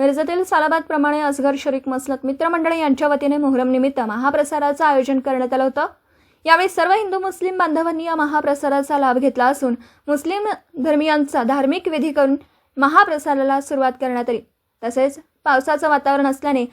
मिरजेतील सालाबादप्रमाणे असगर शरीक मसलत मित्रमंडळी यांच्या वतीने मोहरम निमित्त महाप्रसाराचं आयोजन करण्यात आलं होतं. यावेळी सर्व हिंदू मुस्लिम बांधवांनी या महाप्रसाराचा लाभ घेतला असून मुस्लिम धर्मियांचा धार्मिक विधी करून महाप्रसाराला सुरुवात करण्यात आली. तसेच पावसाचं वातावरण असल्याने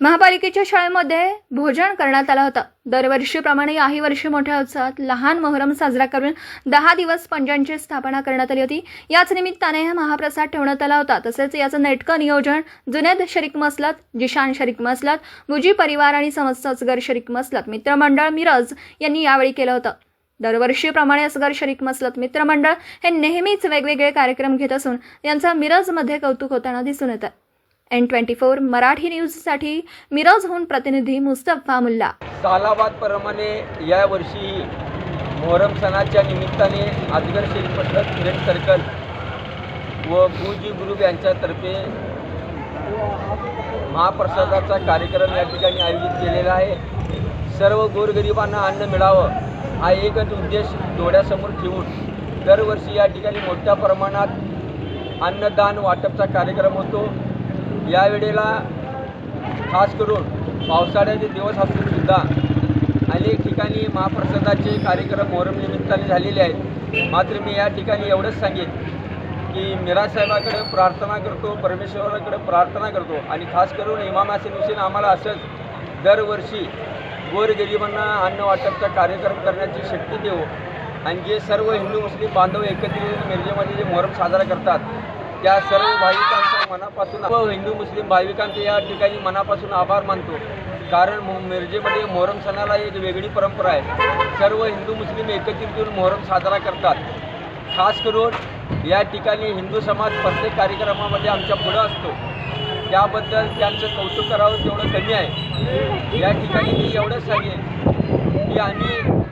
महापालिकेच्या शाळेमध्ये भोजन करण्यात आलं होतं. दरवर्षीप्रमाणे याही वर्षी मोठ्या उत्साहात लहान मोहरम साजरा करून दहा दिवस पंजांची स्थापना करण्यात आली होती. याच निमित्ताने हा महाप्रसाद ठेवण्यात आला होता. तसेच याचं नेटकं नियोजन जुनेद शरीक मसलत जिशान शरीक मसलत मुजी परिवार आणि समस्त असगर शरीक मसलत मित्रमंडळ मिरज यांनी यावेळी केलं होतं. दरवर्षीप्रमाणे असगर शरीक मसलत मित्रमंडळ हे नेहमीच वेगवेगळे कार्यक्रम घेत असून यांचं मिरजमध्ये कौतुक होताना दिसून येतं. एन ट्वेंटी फोर मराठी न्यूजसाठी मिरजहून प्रतिनिधी मुस्तफा मुल्ला. सालाबाद प्रमाणे यावर्षी मोहरम सणाच्या निमित्ताने आजगर शरीफ पद्धत फ्रेंड सर्कल व गुरुजी ग्रुप यांच्यातर्फे महाप्रसादाचा कार्यक्रम या ठिकाणी आयोजित केलेला आहे. सर्व गोरगरिबांना अन्न मिळावं हा एकच उद्देश डोळ्यासमोर ठेवून दरवर्षी या ठिकाणी मोठ्या प्रमाणात अन्नदान वाटपचा कार्यक्रम होतो. यावेळेला खास करून पावसाळ्याचे दिवस असून सुद्धा अनेक ठिकाणी महाप्रसादाचे कार्यक्रम मोहरम निमित्ताने झालेले आहेत. मात्र मी या ठिकाणी एवढंच सांगेन की मिरासाहेबाकडे प्रार्थना करतो परमेश्वराकडे प्रार्थना करतो आणि खास करून इमाम हसन हुसेन आम्हाला असंच दरवर्षी गोरगरिबांना अन्न वाटपचा कार्यक्रम करण्याची शक्ती देऊ आणि जे सर्व हिंदू मुस्लिम बांधव एकत्रित मिरजेमध्ये जे मोहरम साजरा करतात त्या सर्व भाविकांचं मनापासून व हिंदू मुस्लिम भाविकांचे या ठिकाणी मनापासून आभार मानतो. कारण मिरजेमध्ये मोहरम सणाला एक वेगळी परंपरा आहे. सर्व हिंदू मुस्लिम एकत्रित येऊन मोहरम साजरा करतात. खास करून या ठिकाणी हिंदू समाज प्रत्येक कार्यक्रमामध्ये आमच्या पुढं असतो. त्याबद्दल त्यांचं कौतुक करावं तेवढं कमी आहे. या ठिकाणी मी एवढंच सांगेन की आम्ही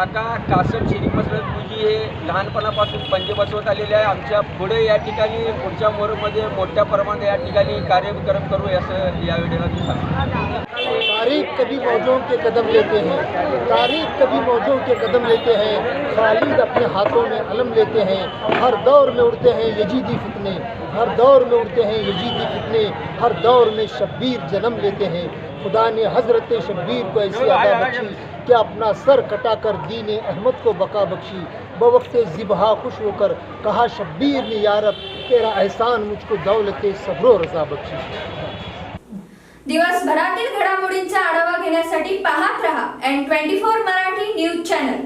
काका कासम शरीफ मसरत गुजी हे लहानपणापासून पंजे बसवत आमच्या पुढे या ठिकाणी, पुढच्या मोरमध्ये मोठ्या प्रमाणात या ठिकाणी कार्यक्रम करू असं या तारीख कभी मौजों के कदम लेते हैं। तारीख कभी मौजों के कदम लेते हैं। खालिद अपने हाथों में अलम लेते हैं। हर दौर में उड़ते हैं यजीदी फितने। हर दौर में उड़ते हैं यजीदी फितने। हर दौर में शब्बीर जन्म लेते हैं। खुदा ने हज़रत शब्बीर को ऐसी अदा बख्शी कि अपना सर कटाकर दीन अहमद को बका बख्शी। बवक्त ज़िबहा खुश होकर कहा शब्बीर ने यारब तेरा एहसान मुझको दौलत सब्र रजा बख्शी। दिवसभरातील घडामोडींचा आढावा घेण्यासाठी पाहत रहा N twenty four Marathi news channel.